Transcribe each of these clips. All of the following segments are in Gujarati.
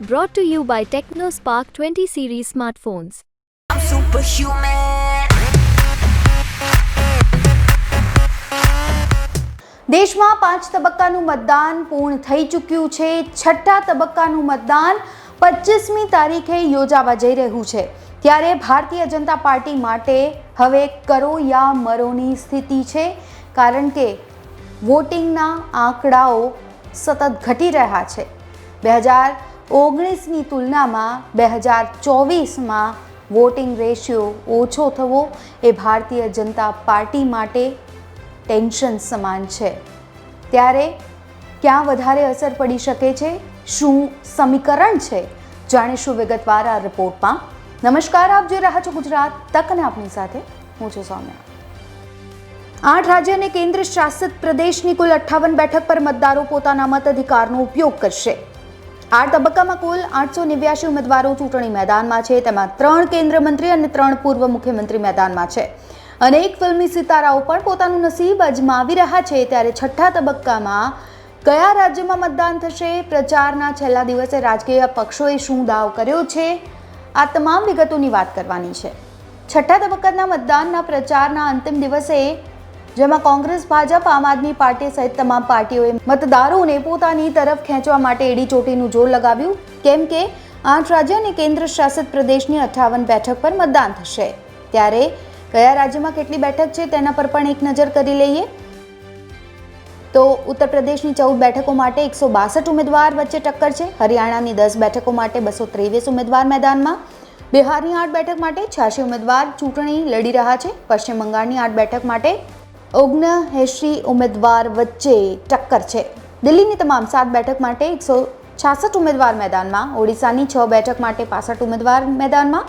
Brought to you by TechnoSpark 20 series smartphones. I'm superhuman. દેશમાં પાંચ તબક્કાનું મતદાન પૂર્ણ થઈ ચૂક્યું છે છઠ્ઠા તબક્કાનું મતદાન પચીસમી તારીખે યોજાવા જઈ રહ્યું છે ત્યારે ભારતીય જનતા પાર્ટી માટે હવે કરો યા મરોની સ્થિતિ છે કારણ કે વોટિંગના આંકડાઓ સતત ઘટી રહ્યા છે બે હજાર ઓગણીસની તુલનામાં બે હજાર ચોવીસમાં વોટિંગ રેશિયો ઓછો થવો એ ભારતીય જનતા પાર્ટી માટે ટેન્શન સમાન છે. ત્યારે ક્યાં વધારે અસર પડી શકે છે? શું સમીકરણ છે? જાણીશું વિગતવાર આ રિપોર્ટમાં. નમસ્કાર, આપ જોઈ રહ્યા છો ગુજરાત તક અને આપની સાથે હું છું સૌમ્યા. આઠ રાજ્ય અને કેન્દ્ર શાસિત પ્રદેશની કુલ અઠ્ઠાવન બેઠક પર મતદારો પોતાના મતાધિકારનો ઉપયોગ કરશે. આઠ તબક્કામાં કુલ આઠસો નેવ્યાસી ઉમેદવારો ચૂંટણી મેદાનમાં છે. તેમાં ત્રણ કેન્દ્ર મંત્રી અને ત્રણ પૂર્વ મુખ્યમંત્રી મેદાનમાં છે. અનેક ફિલ્મી સિતારાઓ પણ પોતાનું નસીબ અજમાવી રહ્યા છે. ત્યારે છઠ્ઠા તબક્કામાં કયા રાજ્યમાં મતદાન થશે? પ્રચારના છેલ્લા દિવસે રાજકીય પક્ષોએ શું દાવ કર્યો છે? આ તમામ વિગતોની વાત કરવાની છે. છઠ્ઠા તબક્કાના મતદાનના પ્રચારના અંતિમ દિવસે જેમાં કોંગ્રેસ, ભાજપ, આમ આદમી પાર્ટી સહિત તમામ પાર્ટીઓએ મતદારોને પોતાની તરફ ખેંચવા માટે એડી ચોટીનું જોર લગાવ્યું, કેમ કે આઠ રાજ્ય અને કેન્દ્ર શાસિત પ્રદેશની અઠ્ઠાવન બેઠક પર મતદાન થશે. ત્યારે કયા રાજ્યમાં કેટલી બેઠક છે તેના પર પણ એક નજર કરી લઈએ. તો ઉત્તર પ્રદેશની ચૌદ બેઠકો માટે એકસો બાસઠ ઉમેદવાર વચ્ચે ટક્કર છે. હરિયાણાની દસ બેઠકો માટે બસો ત્રેવીસ ઉમેદવાર મેદાનમાં. બિહારની આઠ બેઠક માટે છ્યાસી ઉમેદવાર ચૂંટણી લડી રહ્યા છે. પશ્ચિમ બંગાળની આઠ બેઠક માટે ઓગણએંશી ઉમેદવાર વચ્ચે ટક્કર છે. દિલ્હીની તમામ સાત બેઠક માટે એકસો છાસઠ ઉમેદવાર મેદાનમાં, ઓડિશાની છ બેઠક માટે પાસઠ ઉમેદવાર મેદાનમાં,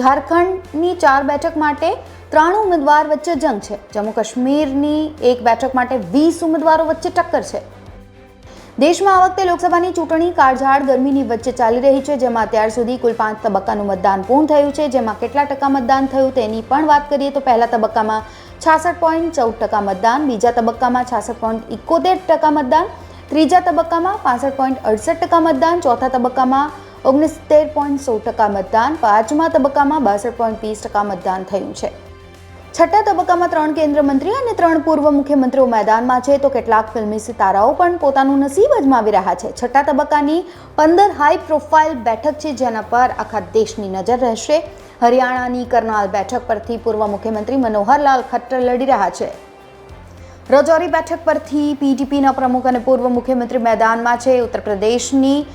ઝારખંડની ચાર બેઠક માટે ત્રણ ઉમેદવાર વચ્ચે જંગ છે. જમ્મુ કાશ્મીરની એક બેઠક માટે વીસ ઉમેદવારો વચ્ચે ટક્કર છે. દેશમાં આ વખતે લોકસભાની ચૂંટણી કાળઝાળ ગરમીની વચ્ચે ચાલી રહી છે, જેમાં અત્યાર સુધી કુલ પાંચ તબક્કાનું મતદાન પૂર્ણ થયું છે. જેમાં કેટલા ટકા મતદાન થયું તેની પણ વાત કરીએ તો પહેલા તબક્કામાં છાસઠ પોઈન્ટ ચૌદ ટકા મતદાન, બીજા તબક્કામાં છાસઠ પોઈન્ટ ઇકોતેર ટકા મતદાન, ત્રીજા તબક્કામાં પાસઠ પોઈન્ટ અડસઠ ટકા મતદાન, ચોથા તબક્કામાં ઓગણીસતેર પોઈન્ટ સો ટકા મતદાન, પાંચમા તબક્કામાં બાસઠ પોઈન્ટ વીસ ટકા મતદાન થયું છે. છઠ્ઠા તબક્કામાં ત્રણ કેન્દ્ર મંત્રી અને ત્રણ પૂર્વ મુખ્યમંત્રીઓ મેદાનમાં છે, તો કેટલાક ફિલ્મી સિતારાઓ પણ પોતાનું નસીબ અજમાવી રહ્યા છે. છઠ્ઠા તબક્કાની પંદર હાઈ પ્રોફાઇલ બેઠક છે, જેના પર આખા દેશની નજર રહેશે. હરિયાણાની કરનાલ બેઠક પરથી પૂર્વ મુખ્યમંત્રી મનોહરલાલ ખટ્ટર લડી રહ્યા છે. રજૌરી બેઠક પરથી પીડીપીના પ્રમુખ અને પૂર્વ મુખ્યમંત્રી મેદાનમાં છે. ઉત્તર પ્રદેશની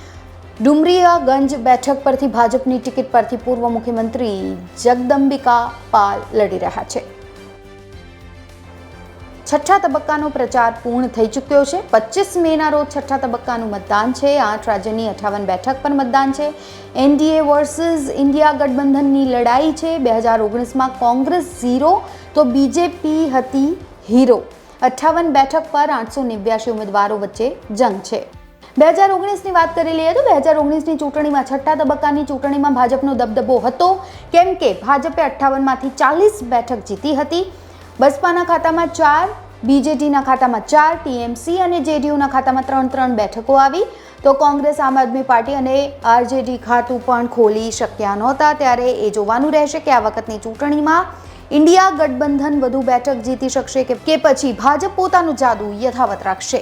ડુમરિયાગંજ બેઠક પરથી ભાજપની ટિકિટ પરથી પૂર્વ મુખ્યમંત્રી જગદંબિકા પાલ લડી રહ્યા છે. છઠ્ઠા તબક્કાનો પ્રચાર પૂર્ણ થઈ ચૂક્યો છે. પચીસ મેના રોજ છઠ્ઠા તબક્કાનું મતદાન છે. આઠ રાજ્યની અઠાવન બેઠક પર મતદાન છે. એનડીએ વર્સિસ ઇન્ડિયા ગઠબંધનની લડાઈ છે. બે હજાર ઓગણીસમાં કોંગ્રેસ ઝીરો, તો બીજેપી હતી હીરો. અઠ્ઠાવન બેઠક પર આઠસો નેવ્યાસી ઉમેદવારો વચ્ચે જંગ છે. બે હજાર ઓગણીસની વાત કરી લઈએ તો બે હજાર ઓગણીસની ચૂંટણીમાં છઠ્ઠા તબક્કાની ચૂંટણીમાં ભાજપનો દબદબો હતો. કેમ કે ભાજપે અઠ્ઠાવનમાંથી ચાલીસ બેઠક જીતી હતી. બસપાના ખાતામાં ચાર, બીજેડીના ખાતામાં ચાર, ટીએમસી અને જેડીયુના ખાતામાં ત્રણ ત્રણ બેઠકો આવી. તો કોંગ્રેસ, આમ આદમી પાર્ટી અને આરજેડી ખાતું પણ ખોલી શક્યા નહોતા. ત્યારે એ જોવાનું રહેશે કે આ વખતની ચૂંટણીમાં ઇન્ડિયા ગઠબંધન વધુ બેઠક જીતી શકશે કે પછી ભાજપ પોતાનું જાદુ યથાવત રાખશે.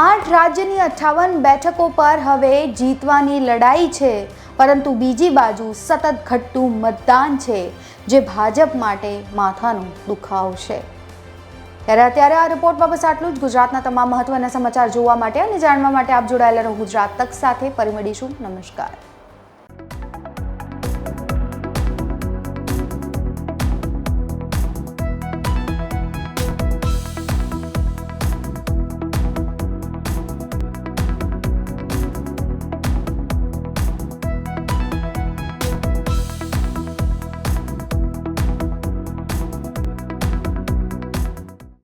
આઠ રાજ્યની અઠ્ઠાવન બેઠકો પર હવે જીતવાની લડાઈ છે. પરંતુ બીજી બાજુ સતત ઘટતું મતદાન છે, જે ભાજપ માટે માથાનો દુખાવ છે. ત્યારે અત્યારે આ રિપોર્ટમાં બસ આટલું જ. ગુજરાતના તમામ મહત્વના સમાચાર જોવા માટે અને જાણવા માટે આપ જોડાયેલા રહો ગુજરાત તક સાથે. ફરી મળીશું. નમસ્કાર.